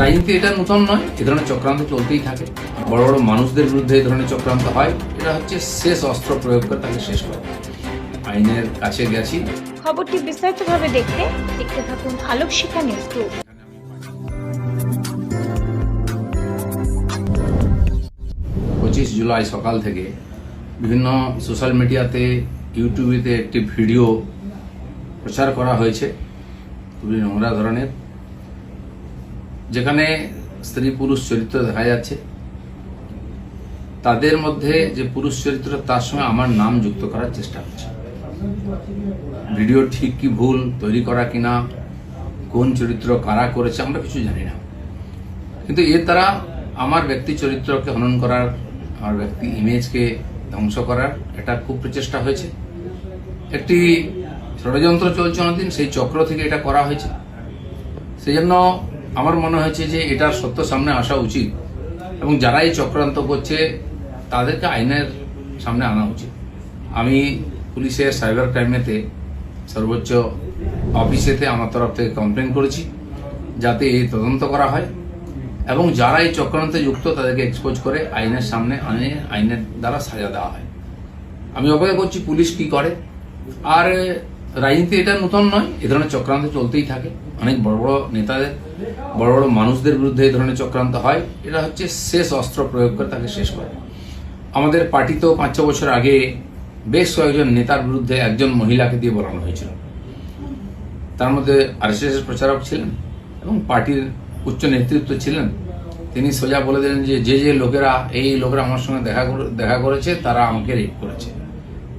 রাজনীতি এটা নতুন নয়? এ ধরনের চক্রান্ত চলতেই থাকে। বড় বড় মানুষদের বিরুদ্ধে এই ধরনের চক্রান্ত হয়। এটা হচ্ছে শেষ অস্ত্র প্রয়োগ করে তাকে শেষ করে। আইনের কাছে গেছি। খবরটি বিস্তারিতভাবে দেখতে দেখতে থাকুন আলোক শিখা নিউজ গ্রুপ পঁচিশ জুলাই সকাল থেকে বিভিন্ন সোশ্যাল মিডিয়াতে ইউটিউবেতে একটি ভিডিও প্রচার করা হয়েছে। খুবই নোংরা ধরনের। যেখানে স্ত্রী পুরুষ চরিত্র দেখা যাচ্ছে, তাদের মধ্যে যে পুরুষ চরিত্র, তার সঙ্গে আমার নাম যুক্ত করার চেষ্টা হচ্ছে ভিডিও ঠিক কি ভুল, তৈরি করা কিনা কোন চরিত্র কারা করেছে, আমরা কিছু জানি না। কিন্তু এর দ্বারা আমার ব্যক্তি চরিত্রকে হনন করার, আমার ব্যক্তি ইমেজকে ধ্বংস করার এটা খুব প্রচেষ্টা হয়েছে। একটি ষড়যন্ত্র চলছে অনেকদিন, সেই চক্র থেকে এটা করা হয়েছে। সেই জন্য আমার মনে হয়েছে যে এটার সত্য সামনে আসা উচিত এবং যারা এই চক্রান্ত করছে, তাদেরকে আইনের সামনে আনা উচিত। আমি পুলিশের সাইবার ক্রাইমেতে সর্বোচ্চ অফিসেতে আমার তরফ থেকে কমপ্লেন করেছি যাতে এই তদন্ত করা হয় এবং যারা এই চক্রান্তে যুক্ত, তাদেরকে এক্সপোজ করে আইনের সামনে আনে আইনের দ্বারা সাজা দেওয়া হয়। আমি অপেক্ষা করছি পুলিশ কি করে। আর রাজনীতি এটা নতুন নয়, এ ধরনের চক্রান্ত চলতেই থাকে। অনেক বড় বড় নেতাদের বড় বড় মানুষদের বিরুদ্ধে এই ধরনের চক্রান্ত হয় এটা হচ্ছে শেষ অস্ত্র প্রয়োগ করে তাকে শেষ করে। আমাদের পার্টিতেও পাঁচ ছ বছর আগে বেশ কয়েকজন নেতার বিরুদ্ধে একজন মহিলাকে দিয়ে বলানো হয়েছিল। তার মধ্যে আরএসএস এর প্রচারক ছিলেন এবং পার্টির উচ্চ নেতৃত্ব ছিলেন। তিনি সোজা বলে দিলেন যে যে যে লোকেরা, এই লোকেরা আমার সঙ্গে দেখা দেখা করেছে, তারা আমাকে রেপ করেছে।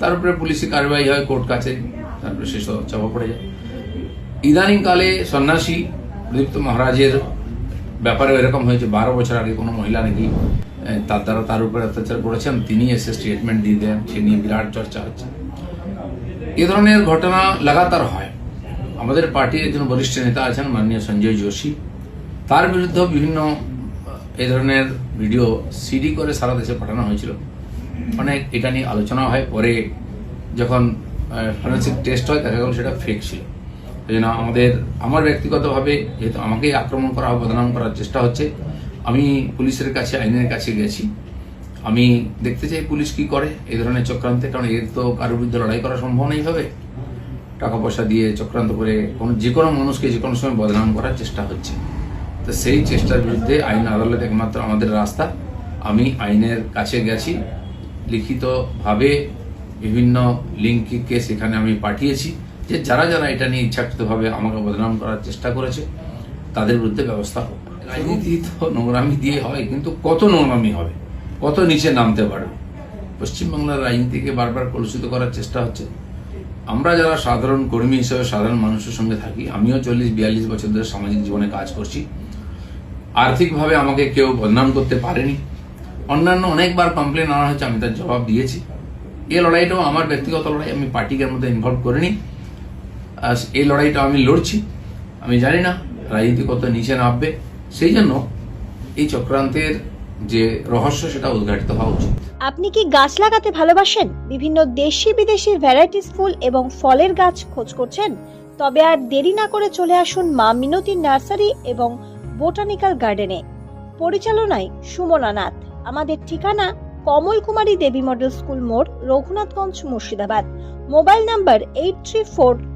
তার উপরে পুলিশি কার্যবাহী হয়, কোর্ট কাছে, তারপরে শেষ চাপা পড়ে যায়। ইদানিংকালে সন্ন্যাসী প্রদীপ্ত মহারাজের ব্যাপারে এরকম হয়েছে। বারো বছর আগে কোনো মহিলা নাকি তার দ্বারা তার উপরে অত্যাচার করেছেন, তিনি এসে স্টেটমেন্ট দিয়ে দেন, সে নিয়ে বিরাট চর্চা হচ্ছে। এ ধরনের ঘটনা লাগাতার হয়। আমাদের পার্টির একজন বরিষ্ঠ নেতা আছেন, মাননীয় সঞ্জয় যোশী। তার বিরুদ্ধে বিভিন্ন এই ধরনের ভিডিও সিডি করে সারা দেশে পাঠানো হয়েছিল। অনেক এটা নিয়ে আলোচনা হয়। পরে যখন ফরেন্সিক টেস্ট হয়, দেখা গেল সেটা ফেক ছিল। এই আমাদের, আমার ব্যক্তিগতভাবে যেহেতু আমাকেই আক্রমণ করা বদনাম করার চেষ্টা হচ্ছে, আমি পুলিশের কাছে, আইনের কাছে গেছি। আমি দেখতে চাই পুলিশ কি করে এই ধরনের চক্রান্তে, কারণ এর তো কারোর বিরুদ্ধে লড়াই করা সম্ভব নেই হবে টাকা পয়সা দিয়ে চক্রান্ত করে কোনো, যে কোনো মানুষকে যে কোনো সময় বদনাম করার চেষ্টা হচ্ছে। তো সেই চেষ্টার বিরুদ্ধে আইন আদালত একমাত্র আমাদের রাস্তা। আমি আইনের কাছে গেছি, লিখিতভাবে বিভিন্ন লিঙ্ককে সেখানে আমি পাঠিয়েছি। যে যারা যারা এটা নিয়ে ইচ্ছাকৃতভাবে আমাকে বদনাম করার চেষ্টা করেছে তাদের বিরুদ্ধে ব্যবস্থা হোক। রাজনীতি তো নোংরামি দিয়ে হয় কিন্তু কত নোংরামি হবে? কত নিচে নামতে পারবে? পশ্চিমবাংলার রাজনীতিকে বারবার কলুষিত করার চেষ্টা হচ্ছে। আমরা যারা সাধারণ কর্মী হিসেবে সাধারণ মানুষের সঙ্গে থাকি আমিও চল্লিশ বিয়াল্লিশ বছর ধরে সামাজিক জীবনে কাজ করছি। আর্থিকভাবে আমাকে কেউ বদনাম করতে পারেনি। অন্যান্য অনেকবার কমপ্লেন আনা হয়েছে আমি তার জবাব দিয়েছি। এই লড়াইটাও আমার ব্যক্তিগত লড়াই আমি পার্টিকে মধ্যে ইনভলভ করিনি। এই লড়াইটা আমি লড়ছি। আমি জানি না রাজনীতি কত নিচে নামবে। সেই জন্য এই চক্রান্তের যে রহস্য, সেটা উদ্ঘাটিত হওয়া উচিত। আপনি কি গাছ লাগাতে ভালোবাসেন? বিভিন্ন দেশি বিদেশি ভ্যারাইটিস ফুল এবং ফলের গাছ খোঁজ করছেন? তবে আর দেরি না করে চলে আসুন মা মিনতি নার্সারি এবং বোটানিক্যাল গার্ডেনে। পরিচালনায় সুমনা নাথ। আমাদের ঠিকানা কমল কুমারী দেবী মডেল স্কুল মোড়, Raghunathganj Murshidabad. Mobile number eight three four